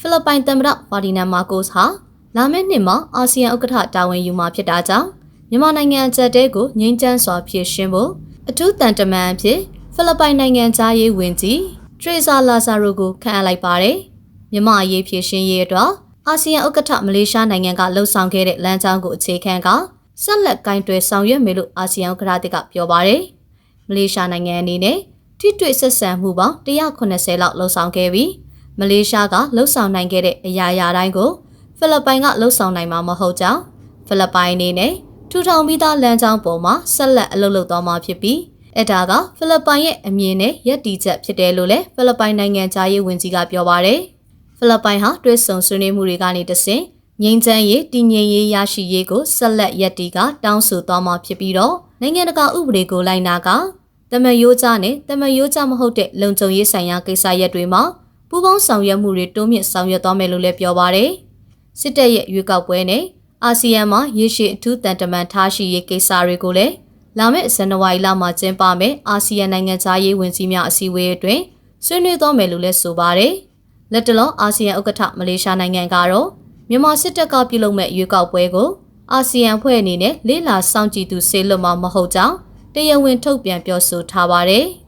ဖိလစ်ပိုင်သမ္မတဖာဒီနန်မာကိုစ်ဟာလာမယ့်နှစ်မှာအာဆီယံဥက္ကဋ္ဌတာဝန်ယူမှာဖြစ်တာကြောင့်မြန်မာနိုင်ငံအကြက်တဲကိုငြိမ်းချမ်းစွာဖြည့်ရှင်းဖို့အထူးတန်တမန်အဖြစ်ဖိလစ်ပိုင်နိုင်ငံသားရေးဝန်ကြီးထရေဆာလာဆာရိုကိုခန့်အပ်လိုက်ပါတယ်။မြန်မာအရေးဖြည့်ရှင်းရေးအတွက်အာဆီယံဥက္ကဋ္ဌမလေးရှားနိုင်ငံကလှုံ့ဆော်ခဲ့တဲ့လမ်းကြောင်းကိုအခြေခံကဆက်လက်ကင်တွယ်ဆောင်ရွက်မယ်လို့အာဆီယံဥက္ကဋ္ဌကပြောပါတယ်။မလေးရှားနိုင်ငံအနေနဲ့ထိတွေ့ဆက်ဆံမှုပေါင်း180လောက်လှုံ့ဆော်ခဲ့ပြီး မလေးရှားကလှုံ့ဆော်နိုင်ခဲ့တဲ့အရာရာတိုင်းကိုဖိလစ်ပိုင်ကလှုံ့ဆော်နိုင်မှာမဟုတ်ကြောင်းဖိလစ်ပိုင်အနေနဲ့ထူထောင်ပြီးသားလမ်းကြောင်းပေါ်မှာဆက်လက်အလုပ်လုပ်သွားမှာဖြစ်ပြီးအဲ့ဒါကဖိလစ်ပိုင်ရဲ့အမြင်နဲ့ယက်တီချက်ဖြစ်တယ်လို့လည်းဖိလစ်ပိုင်နိုင်ငံသားရေးဝန်ကြီးကပြောပါတယ်ဖိလစ်ပိုင်ဟာတွဲဆုံဆွေးနွေးမှုတွေကနေတဆင့်ငြိမ်းချမ်းရေးတည်ငြိမ်ရေးရရှိရေးကိုဆက်လက်ယက်တီကတောင်းဆိုသွားမှာဖြစ်ပြီးတော့နိုင်ငံတကာဥပဒေကိုလိုက်နာကတမယိုးကြနဲ့တမယိုးကြမဟုတ်တဲ့လုံခြုံရေးဆိုင်ရာကိစ္စရပ်တွေမှာ ပူးပေါင်းဆောင်ရွက်မှုတွေတိုးမြင့်ဆောင်ရွက်သွားမယ်လို့လည်းပြောပါတယ်စစ်တပ်ရဲ့ရွေးကောက်ပွဲနဲ့အာဆီယံမှာရေရှည်အထူးတန်တမန်ထားရှိရေးကိစ္စတွေကိုလည်းလာမယ့်ဇန်နဝါရီလမှာကျင်းပမယ်အာဆီယံနိုင်ငံသားရေးဝန်ကြီးများအစည်းအဝေးအတွင်းဆွေးနွေးသွားမယ်လို့လည်းဆိုပါတယ်။လက်တလောအာဆီယံဥက္ကဋ္ဌမလေးရှားနိုင်ငံကတော့မြန်မာစစ်တပ်ကပြုလုပ်မဲ့ရွေးကောက်ပွဲကိုအာဆီယံဖွဲ့အနေနဲ့လေးလာစောင့်ကြည့်သူဆေးလွတ်မှာမဟုတ်ကြောင်းတရားဝင်ထုတ်ပြန်ပြောဆိုထားပါတယ်။